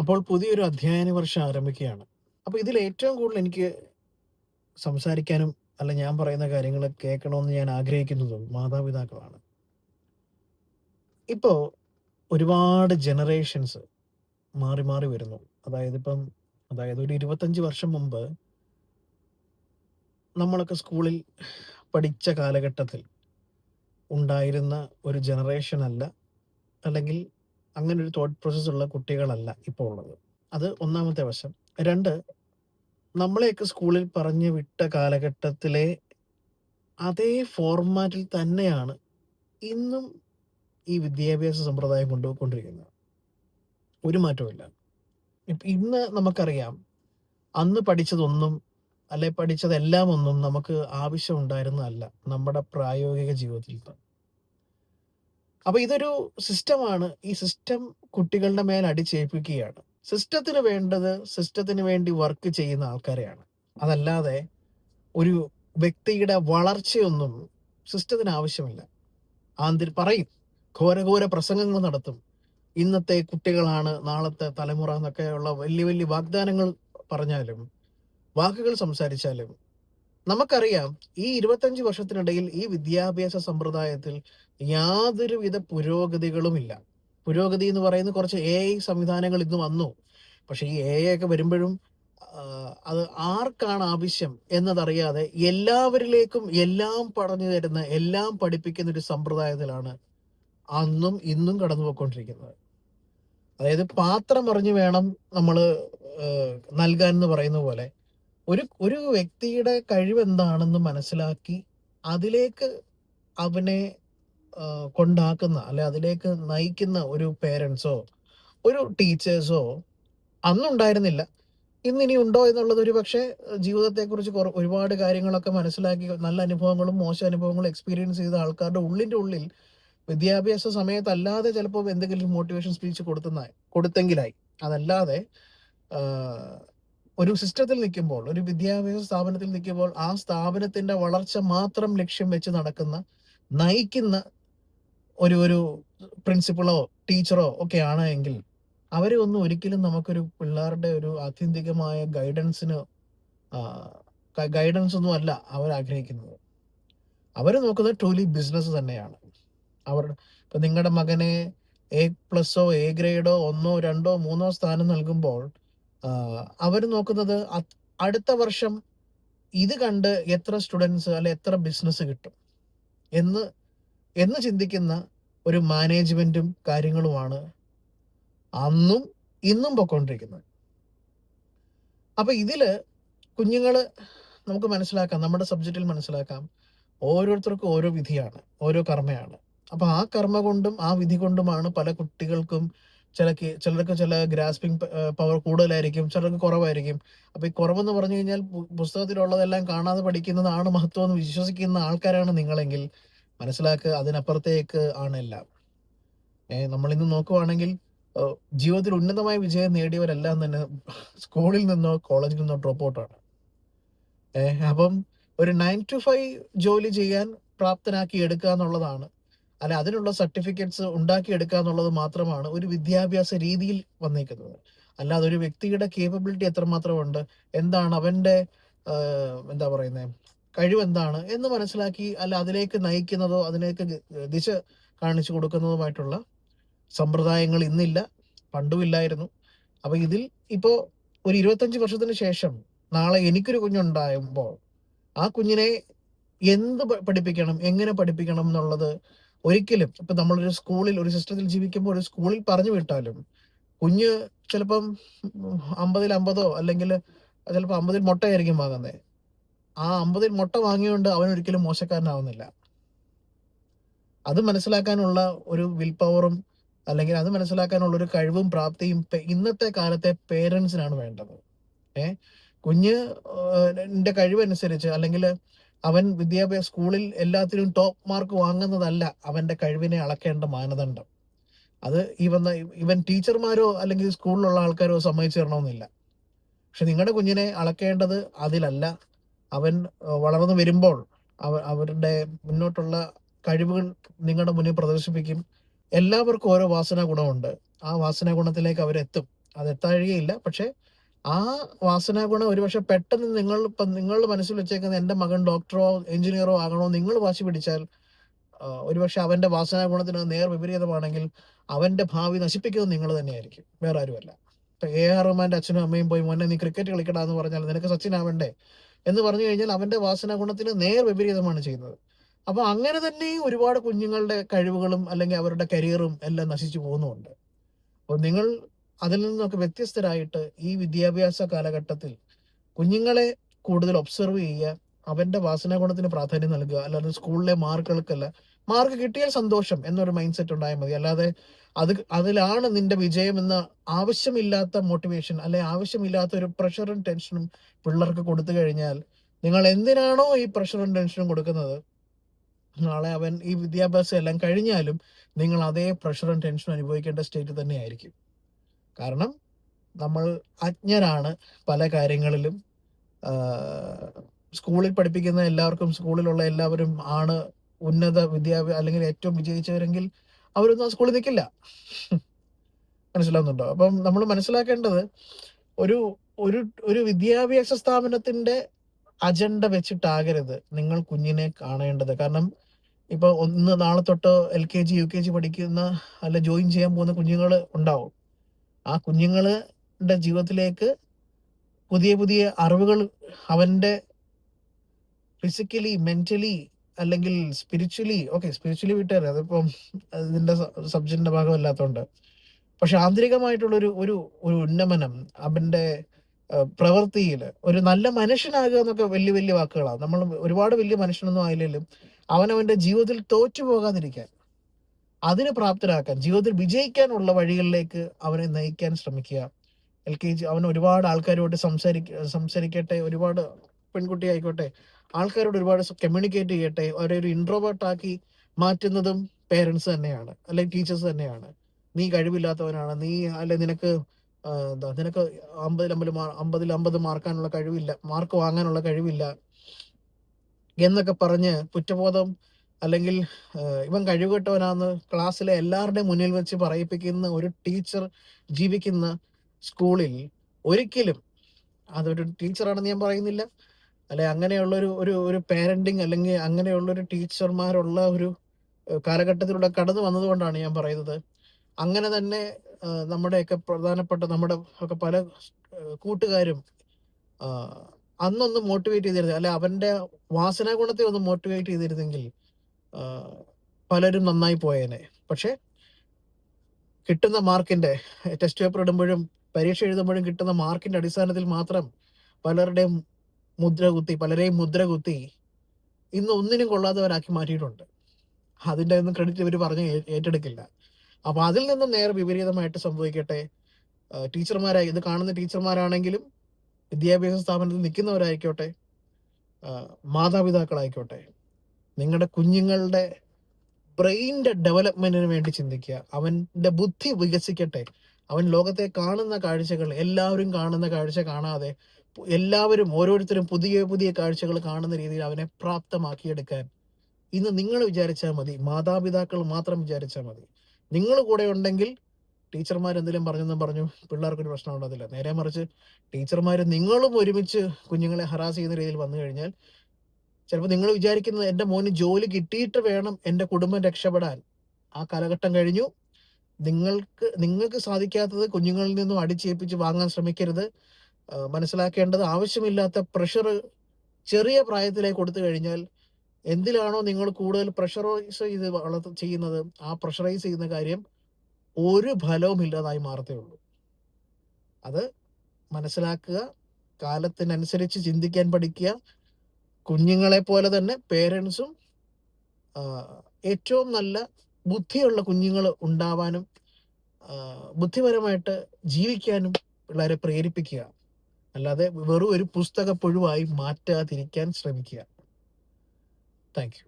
അപ്പോൾ പുതിയൊരു അധ്യയന വർഷം ആരംഭിക്കുകയാണ്. അപ്പോൾ ഇതിൽ ഏറ്റവും കൂടുതൽ എനിക്ക് സംസാരിക്കാനും, അല്ല ഞാൻ പറയുന്ന കാര്യങ്ങൾ കേൾക്കണമെന്ന് ഞാൻ ആഗ്രഹിക്കുന്നതും മാതാപിതാക്കളാണ്. ഇപ്പോ ഒരുപാട് ജനറേഷൻസ് മാറി മാറി വരുന്നു. അതായത് ഇപ്പം അതായത് ഒരു 25 വർഷം മുമ്പ് നമ്മളൊക്കെ സ്കൂളിൽ പഠിച്ച കാലഘട്ടത്തിൽ ഉണ്ടായിരുന്ന ഒരു ജനറേഷൻ അല്ല, അല്ലെങ്കിൽ അങ്ങനെ ഒരു തോട്ട് പ്രോസസ് ഉള്ള കുട്ടികളല്ല ഇപ്പോൾ ഉള്ളത്. അത് ഒന്നാമത്തെ വശം. രണ്ട് നമ്മളെയൊക്കെ സ്കൂളിൽ പറഞ്ഞു വിട്ട കാലഘട്ടത്തിലെ അതേ ഫോർമാറ്റിൽ തന്നെയാണ് ഇന്നും ഈ വിദ്യാഭ്യാസ സമ്പ്രദായം കൊണ്ടുപോയിക്കൊണ്ടിരിക്കുന്നത്. ഒരു മാറ്റവുമില്ല. ഇന്ന് നമുക്കറിയാം, അന്ന് പഠിച്ചതൊന്നും, അല്ലെ പഠിച്ചതെല്ലാം ഒന്നും നമുക്ക് ആവശ്യമുണ്ടായിരുന്നതല്ല നമ്മുടെ പ്രായോഗിക ജീവിതത്തിൽ. അപ്പൊ ഇതൊരു സിസ്റ്റമാണ്. ഈ സിസ്റ്റം കുട്ടികളുടെ മേൽ അടിച്ചേൽപ്പിക്കുകയാണ്. സിസ്റ്റത്തിന് വേണ്ടത് സിസ്റ്റത്തിന് വേണ്ടി വർക്ക് ചെയ്യുന്ന ആൾക്കാരെയാണ്. അതല്ലാതെ ഒരു വ്യക്തിയുടെ വളർച്ചയൊന്നും സിസ്റ്റത്തിന് ആവശ്യമില്ല. ആന്തിൽ പറയും. ഘോരഘോര പ്രസംഗങ്ങൾ നടത്തും. ഇന്നത്തെ കുട്ടികളാണ് നാളത്തെ തലമുറ എന്നൊക്കെയുള്ള വലിയ വലിയ വാഗ്ദാനങ്ങൾ പറഞ്ഞാലും, വാക്കുകൾ സംസാരിച്ചാലും, നമുക്കറിയാം ഈ 25 വർഷത്തിനിടയിൽ ഈ വിദ്യാഭ്യാസ സമ്പ്രദായത്തിൽ യാതൊരുവിധ പുരോഗതികളുമില്ല. പുരോഗതി എന്ന് പറയുന്നത് കുറച്ച് എ ഐ സംവിധാനങ്ങൾ ഇന്ന് വന്നു. പക്ഷേ ഈ എ ഐ ഒക്കെ വരുമ്പോഴും അത് ആർക്കാണ് ആവശ്യം എന്നതറിയാതെ എല്ലാവരിലേക്കും എല്ലാം പറഞ്ഞു തരുന്ന, എല്ലാം പഠിപ്പിക്കുന്ന ഒരു സമ്പ്രദായത്തിലാണ് അന്നും ഇന്നും കടന്നു പോയിക്കൊണ്ടിരിക്കുന്നത്. അതായത് പാത്രം അറിഞ്ഞു വേണം നമ്മൾ നൽകാൻ എന്ന് പറയുന്ന പോലെ, ഒരു ഒരു വ്യക്തിയുടെ കഴിവ് എന്താണെന്ന് മനസ്സിലാക്കി അതിലേക്ക് അവനെ കൊണ്ടാക്കുന്ന, അല്ലെ അതിലേക്ക് നയിക്കുന്ന ഒരു പേരൻസോ ഒരു ടീച്ചേഴ്സോ അന്നുണ്ടായിരുന്നില്ല. ഇന്നിനി ഉണ്ടോ എന്നുള്ളത് ഒരു പക്ഷേ ജീവിതത്തെക്കുറിച്ച് കുറ ഒരുപാട് കാര്യങ്ങളൊക്കെ മനസ്സിലാക്കി നല്ല അനുഭവങ്ങളും, മോശം അനുഭവങ്ങളും എക്സ്പീരിയൻസ് ചെയ്ത ആൾക്കാരുടെ ഉള്ളിന്റെ ഉള്ളിൽ വിദ്യാഭ്യാസ സമയത്തല്ലാതെ ചിലപ്പോൾ എന്തെങ്കിലും മോട്ടിവേഷൻ സ്പീച്ച് കൊടുത്തുന്ന കൊടുത്തെങ്കിലായി. അതല്ലാതെ ഒരു സിസ്റ്റത്തിൽ നിൽക്കുമ്പോൾ, ഒരു വിദ്യാഭ്യാസ സ്ഥാപനത്തിൽ നിൽക്കുമ്പോൾ ആ സ്ഥാപനത്തിന്റെ വളർച്ച മാത്രം ലക്ഷ്യം വെച്ച് നടക്കുന്ന, നയിക്കുന്ന ഒരു ഒരു പ്രിൻസിപ്പളോ, ടീച്ചറോ ഒക്കെ ആണ് എങ്കിൽ, അവരെ ഒന്നും ഒരിക്കലും നമുക്കൊരു പിള്ളേരുടെ ഒരു ആത്യന്തികമായ ഗൈഡൻസിന് ഗൈഡൻസ് ഒന്നും അല്ല അവർ ആഗ്രഹിക്കുന്നത്. അവർ നോക്കുന്നത് ട്രൂലി ബിസിനസ് തന്നെയാണ്. അവർ ഇപ്പൊ നിങ്ങളുടെ മകനെ എ പ്ലസോ, എ ഗ്രേഡോ, 1ഓ, 2ഓ, 3ഓ സ്ഥാനം നൽകുമ്പോൾ അവർ നോക്കുന്നത് അടുത്ത വർഷം ഇത് കണ്ട് എത്ര സ്റ്റുഡൻസ് അല്ലെ എത്ര ബിസിനസ് കിട്ടും എന്ന് എന്ന് ചിന്തിക്കുന്ന ഒരു മാനേജ്മെന്റും കാര്യങ്ങളുമാണ് അന്നും ഇന്നും പൊക്കോണ്ടിരിക്കുന്നത്. അപ്പൊ ഇതിൽ കുഞ്ഞുങ്ങൾ നമുക്ക് മനസ്സിലാക്കാം. നമ്മുടെ സബ്ജക്റ്റിൽ മനസ്സിലാക്കാം. ഓരോരുത്തർക്കും ഓരോ വിധിയാണ്. ഓരോ കർമ്മയാണ്. അപ്പൊ ആ കർമ്മ കൊണ്ടും ആ വിധി കൊണ്ടുമാണ് പല കുട്ടികൾക്കും ചിലക്ക് ചിലർക്ക് ചില ഗ്രാസ്പിംഗ് പവർ കൂടുതലായിരിക്കും. ചിലർക്ക് കുറവായിരിക്കും. അപ്പൊ ഈ കുറവെന്ന് പറഞ്ഞു കഴിഞ്ഞാൽ പുസ്തകത്തിലുള്ളതെല്ലാം കാണാതെ പഠിക്കുന്നതാണ് മഹത്വം എന്ന് വിശ്വസിക്കുന്ന ആൾക്കാരാണ് നിങ്ങളെങ്കിൽ മനസ്സിലാക്കുക അതിനപ്പുറത്തേക്ക് ആണ് എല്ലാം. ഏഹ് നമ്മളിന്ന് നോക്കുവാണെങ്കിൽ ജീവിതത്തിൽ ഉന്നതമായ വിജയം നേടിയവരെല്ലാം തന്നെ സ്കൂളിൽ നിന്നോ, കോളേജിൽ നിന്നോ ഡ്രോപ്പ് ഔട്ടാണ് അപ്പം ഒരു നയൻ ടു ഫൈവ് ജോലി ചെയ്യാൻ പ്രാപ്തനാക്കി എടുക്കുക എന്നുള്ളതാണ്. അല്ല അതിനുള്ള സർട്ടിഫിക്കറ്റ്സ് ഉണ്ടാക്കി എടുക്കുക എന്നുള്ളത് മാത്രമാണ് ഒരു വിദ്യാഭ്യാസ രീതിയിൽ വന്നേക്കുന്നത്. അല്ലാതെ ഒരു വ്യക്തിയുടെ കേപ്പബിലിറ്റി എത്രമാത്രമുണ്ട്, എന്താണ് അവന്റെ എന്താ പറയുന്നെ കഴിവെന്താണ് എന്ന് മനസ്സിലാക്കി അല്ല അതിലേക്ക് നയിക്കുന്നതോ, അതിലേക്ക് ദിശ കാണിച്ചു കൊടുക്കുന്നതുമായിട്ടുള്ള സമ്പ്രദായങ്ങൾ ഇന്നില്ല. പണ്ടുമില്ലായിരുന്നു അപ്പൊ ഇതിൽ ഇപ്പോ ഒരു 25 വർഷത്തിന് ശേഷം നാളെ എനിക്കൊരു കുഞ്ഞുണ്ടാകുമ്പോൾ ആ കുഞ്ഞിനെ എന്ത് പഠിപ്പിക്കണം, എങ്ങനെ പഠിപ്പിക്കണം എന്നുള്ളത് ഒരിക്കലും ഇപ്പൊ നമ്മളൊരു സ്കൂളിൽ ഒരു സിസ്റ്റത്തിൽ ജീവിക്കുമ്പോൾ ഒരു സ്കൂളിൽ പറഞ്ഞു വിട്ടാലും കുഞ്ഞ് ചിലപ്പം 50ൽ 50ഓ അല്ലെങ്കിൽ ചിലപ്പോ 50ൽ മൊട്ടയായിരിക്കും വാങ്ങുന്നേ. ആ അമ്പതിൽ മുട്ട വാങ്ങിയോണ്ട് അവൻ ഒരിക്കലും മോശക്കാരനാവുന്നില്ല. അത് മനസ്സിലാക്കാനുള്ള ഒരു വിൽ പവറും അല്ലെങ്കിൽ അത് മനസ്സിലാക്കാനുള്ള ഒരു കഴിവും പ്രാപ്തിയും ഇന്നത്തെ കാലത്തെ പേരൻസിനാണ് വേണ്ടത്. ഏഹ് കുഞ്ഞ് കഴിവനുസരിച്ച് അല്ലെങ്കിൽ അവൻ വിദ്യാഭ്യാസ സ്കൂളിൽ എല്ലാത്തിനും ടോപ്പ് മാർക്ക് വാങ്ങുന്നതല്ല അവന്റെ കഴിവിനെ അളക്കേണ്ട മാനദണ്ഡം. അത് ഈ വന്ന ഇവൻ ടീച്ചർമാരോ അല്ലെങ്കിൽ സ്കൂളിലുള്ള ആൾക്കാരോ സമ്മതിച്ചു തരണമെന്നില്ല. പക്ഷെ നിങ്ങളുടെ കുഞ്ഞിനെ അളക്കേണ്ടത് അതിലല്ല. അവൻ വളർന്നു വരുമ്പോൾ അവ അവരുടെ മുന്നോട്ടുള്ള കഴിവുകൾ നിങ്ങളുടെ മുന്നിൽ പ്രദർശിപ്പിക്കും. എല്ലാവർക്കും ഓരോ വാസന ഗുണമുണ്ട്. ആ വാസന ഗുണത്തിലേക്ക് അവരെത്തും. അത് എത്താഴുകയില്ല പക്ഷേ ആ വാസന ഗുണം ഒരുപക്ഷെ പെട്ടെന്ന് നിങ്ങൾ ഇപ്പം നിങ്ങളുടെ മനസ്സിൽ വെച്ചേക്കുന്ന എന്റെ മകൻ ഡോക്ടറോ എഞ്ചിനീയറോ ആകണോ നിങ്ങൾ വാശി പിടിച്ചാൽ ഒരുപക്ഷെ അവന്റെ വാസന ഗുണത്തിന് നേർ വിപരീതമാണെങ്കിൽ അവന്റെ ഭാവി നശിപ്പിക്കുന്നത് നിങ്ങൾ തന്നെയായിരിക്കും വേറെ ആരുമല്ല എ ആർ റഹ്മാന്റെ അച്ഛനും അമ്മയും പോയി മോനെ നീ ക്രിക്കറ്റ് കളിക്കടാ എന്ന് പറഞ്ഞാൽ നിനക്ക് സച്ചിൻ ആവണ്ടേ എന്ന് പറഞ്ഞു കഴിഞ്ഞാൽ അവന്റെ വാസന ഗുണത്തിന് നേർ വിപരീതമാണ് ചെയ്യുന്നത്. അപ്പോൾ അങ്ങനെ തന്നെയും ഒരുപാട് കുഞ്ഞുങ്ങളുടെ കഴിവുകളും അല്ലെങ്കിൽ അവരുടെ കരിയറും എല്ലാം നശിച്ചു പോകുന്നുമുണ്ട്. അപ്പോൾ നിങ്ങൾ അതിൽ നിന്നൊക്കെ വ്യത്യസ്തരായിട്ട് ഈ വിദ്യാഭ്യാസ കാലഘട്ടത്തിൽ കുഞ്ഞുങ്ങളെ കൂടുതൽ ഒബ്സർവ് ചെയ്യുക അവന്റെ വാസന ഗുണത്തിന് പ്രാധാന്യം നൽകുക അല്ലാതെ സ്കൂളിലെ മാർക്കുകൾക്കല്ല മാർക്ക് കിട്ടിയാൽ സന്തോഷം എന്നൊരു മൈൻഡ് സെറ്റ് ഉണ്ടായാൽ മതി. അല്ലാതെ അത് അതിലാണ് നിന്റെ വിജയം എന്ന ആവശ്യമില്ലാത്ത മോട്ടിവേഷൻ അല്ലെ ആവശ്യമില്ലാത്ത ഒരു പ്രഷറും ടെൻഷനും പിള്ളേർക്ക് കൊടുത്തു കഴിഞ്ഞാൽ നിങ്ങൾ എന്തിനാണോ ഈ പ്രഷറും ടെൻഷനും കൊടുക്കുന്നത്? നാളെ അവൻ ഈ വിദ്യാഭ്യാസം എല്ലാം കഴിഞ്ഞാലും നിങ്ങൾ അതേ പ്രഷറും ടെൻഷനും അനുഭവിക്കേണ്ട സ്റ്റേറ്റ് തന്നെയായിരിക്കും. കാരണം നമ്മൾ അജ്ഞരാണ് പല കാര്യങ്ങളിലും. സ്കൂളിൽ പഠിപ്പിക്കുന്ന എല്ലാവർക്കും സ്കൂളിലുള്ള എല്ലാവരും ആണ് ഉന്നത വിദ്യാഭ്യാസം അല്ലെങ്കിൽ ഏറ്റവും വിജയിച്ചവരെങ്കിൽ അവരൊന്നും ആ സ്കൂളിൽ നിൽക്കില്ല. മനസ്സിലാവുന്നുണ്ടോ? അപ്പം നമ്മൾ മനസ്സിലാക്കേണ്ടത് ഒരു ഒരു ഒരു വിദ്യാഭ്യാസ സ്ഥാപനത്തിന്റെ അജണ്ട വെച്ചിട്ടാകരുത് നിങ്ങൾ കുഞ്ഞിനെ കാണേണ്ടത്. കാരണം ഇപ്പൊ ഒന്ന് നാളെ തൊട്ടോ L K G U K G പഠിക്കുന്ന അല്ല ജോയിൻ ചെയ്യാൻ പോകുന്ന കുഞ്ഞുങ്ങൾ ഉണ്ടാവും. ആ കുഞ്ഞുങ്ങളുടെ ജീവിതത്തിലേക്ക് പുതിയ പുതിയ അറിവുകൾ അവന്റെ ഫിസിക്കലി മെന്റലി അല്ലെങ്കിൽ സ്പിരിച്വലി ഓക്കെ സ്പിരിച്വലി വിട്ടേരെ അതിപ്പം ഇതിന്റെ സബ്ജക്റ്റിന്റെ ഭാഗമല്ലാത്തതുകൊണ്ട് പക്ഷെ ആന്തരികമായിട്ടുള്ള ഒരു ഒരു ഒരു ഉന്നമനം അവന്റെ പ്രവൃത്തിയിൽ ഒരു നല്ല മനുഷ്യനാകുക എന്നൊക്കെ വലിയ വലിയ വാക്കുകളാണ്. നമ്മൾ ഒരുപാട് വലിയ മനുഷ്യനൊന്നും ആയില്ലെങ്കിലും അവനവന്റെ ജീവിതത്തിൽ തോറ്റു പോകാതിരിക്കാൻ അതിന് പ്രാപ്തരാക്കാൻ ജീവിതത്തിൽ വിജയിക്കാനുള്ള വഴികളിലേക്ക് അവനെ നയിക്കാൻ ശ്രമിക്കുക. എൽ കെ ജി അവൻ ഒരുപാട് ആൾക്കാരുമായിട്ട് സംസാരിക്ക സംസാരിക്കട്ടെ ഒരുപാട് പെൺകുട്ടി ആയിക്കോട്ടെ ആൾക്കാരോട് ഒരുപാട് കമ്മ്യൂണിക്കേറ്റ് ചെയ്യട്ടെ അവരെ ഒരു ഇൻട്രോവേർട്ട് ആക്കി മാറ്റുന്നതും പേരൻസ് തന്നെയാണ് അല്ലെങ്കിൽ ടീച്ചേഴ്സ് തന്നെയാണ്. നീ കഴിവില്ലാത്തവനാണ് നീ അല്ലെ നിനക്ക് എന്താ നിനക്ക് അമ്പതിൽ അമ്പത് അമ്പതിൽ അമ്പത് മാർക്കാനുള്ള കഴിവില്ല മാർക്ക് വാങ്ങാനുള്ള കഴിവില്ല എന്നൊക്കെ പറഞ്ഞ് കുറ്റബോധം അല്ലെങ്കിൽ ഇവൻ കഴിവുകെട്ടവനാന്ന് ക്ലാസ്സിലെ എല്ലാവരുടെയും മുന്നിൽ വെച്ച് പറയിപ്പിക്കുന്ന ഒരു ടീച്ചർ ജീവിക്കുന്ന സ്കൂളിൽ ഒരിക്കലും അതൊരു ടീച്ചറാണെന്ന് ഞാൻ പറയുന്നില്ല അല്ലെ അങ്ങനെയുള്ള ഒരു ഒരു ഒരു പാരന്റിങ് അല്ലെങ്കിൽ അങ്ങനെയുള്ള ഒരു ടീച്ചർമാരുള്ള ഒരു കാലഘട്ടത്തിലൂടെ കടന്നു വന്നതുകൊണ്ടാണ് ഞാൻ പറയുന്നത്. അങ്ങനെ തന്നെ നമ്മുടെയൊക്കെ പ്രധാനപ്പെട്ട നമ്മുടെ ഒക്കെ പല കൂട്ടുകാരും അന്നൊന്ന് മോട്ടിവേറ്റ് ചെയ്തിരുന്നു അല്ലെ അവന്റെ വാസന ഗുണത്തെ ഒന്ന് മോട്ടിവേറ്റ് ചെയ്തിരുന്നെങ്കിൽ പലരും നന്നായി പോയേനെ. പക്ഷെ കിട്ടുന്ന മാർക്കിന്റെ ടെസ്റ്റ് പേപ്പർ ഇടുമ്പോഴും പരീക്ഷ എഴുതുമ്പോഴും കിട്ടുന്ന മാർക്കിന്റെ അടിസ്ഥാനത്തിൽ മാത്രം പലരുടെയും മുദ്ര കുത്തി പലരെയും മുദ്ര കുത്തി ഇന്ന് ഒന്നിനും കൊള്ളാത്തവരാക്കി മാറ്റിയിട്ടുണ്ട്. അതിന്റെ ഒന്നും ക്രെഡിറ്റ് ഇവർ പറഞ്ഞ് ഏറ്റെടുക്കില്ല. അപ്പോൾ അതിൽ നിന്നും നേരെ വിപരീതമായിട്ട് സംഭവിക്കട്ടെ? ടീച്ചർമാരായി ഇത് കാണുന്ന ടീച്ചർമാരാണെങ്കിലും വിദ്യാഭ്യാസ സ്ഥാപനത്തിൽ നിൽക്കുന്നവരായിക്കോട്ടെ? മാതാപിതാക്കളായിക്കോട്ടെ? നിങ്ങളുടെ കുഞ്ഞുങ്ങളുടെ ബ്രെയിന്റെ ഡെവലപ്മെന്റിന് വേണ്ടി ചിന്തിക്കുക. അവന്റെ ബുദ്ധി വികസിക്കട്ടെ. അവൻ ലോകത്തെ കാണുന്ന കാഴ്ചകൾ എല്ലാവരും കാണുന്ന കാഴ്ച കാണാതെ എല്ലാവരും ഓരോരുത്തരും പുതിയ പുതിയ കാഴ്ചകൾ കാണുന്ന രീതിയിൽ അവനെ പ്രാപ്തമാക്കിയെടുക്കാൻ ഇന്ന് നിങ്ങൾ വിചാരിച്ചാൽ മതി. മാതാപിതാക്കൾ മാത്രം വിചാരിച്ചാൽ മതി. നിങ്ങൾ കൂടെ ഉണ്ടെങ്കിൽ ടീച്ചർമാർ എന്തെങ്കിലും പറഞ്ഞെന്നും പറഞ്ഞു പിള്ളേർക്കൊരു പ്രശ്നം ഉണ്ടാകത്തില്ല. നേരെ മറിച്ച് ടീച്ചർമാർ നിങ്ങളും ഒരുമിച്ച് കുഞ്ഞുങ്ങളെ ഹറാസ് ചെയ്യുന്ന രീതിയിൽ വന്നു കഴിഞ്ഞാൽ ചിലപ്പോൾ നിങ്ങൾ വിചാരിക്കുന്നത് എന്റെ മോന് ജോലി കിട്ടിയിട്ട് വേണം എന്റെ കുടുംബം രക്ഷപ്പെടാൻ. ആ കാലഘട്ടം കഴിഞ്ഞു. നിങ്ങൾക്ക് നിങ്ങൾക്ക് സാധിക്കാത്തത് കുഞ്ഞുങ്ങളിൽ നിന്നും അടിച്ചേൽപ്പിച്ച് വാങ്ങാൻ ശ്രമിക്കരുത്. മനസ്സിലാക്കേണ്ടത് ആവശ്യമില്ലാത്ത പ്രഷർ ചെറിയ പ്രായത്തിലേക്ക് കൊടുത്തു കഴിഞ്ഞാൽ എന്തിലാണോ നിങ്ങൾ കൂടുതൽ പ്രഷറൈസ് ചെയ്ത് വളർത്ത ചെയ്യുന്നത് ആ പ്രഷറൈസ് ചെയ്യുന്ന കാര്യം ഒരു ഫലവും ഇല്ലാതായി മാറത്തേ ഉള്ളൂ. അത് മനസ്സിലാക്കുക കാലത്തിനനുസരിച്ച് ചിന്തിക്കാൻ പഠിക്കുക കുഞ്ഞുങ്ങളെ പോലെ തന്നെ പേരൻസും ഏറ്റവും നല്ല ബുദ്ധിയുള്ള കുഞ്ഞുങ്ങൾ ഉണ്ടാവാനും ബുദ്ധിപരമായിട്ട് ജീവിക്കാനും പിള്ളേരെ പ്രേരിപ്പിക്കുക. അല്ലാതെ വെറും ഒരു പുസ്തക പുഴുവായി മാറ്റാതിരിക്കാൻ ശ്രമിക്കുക. താങ്ക്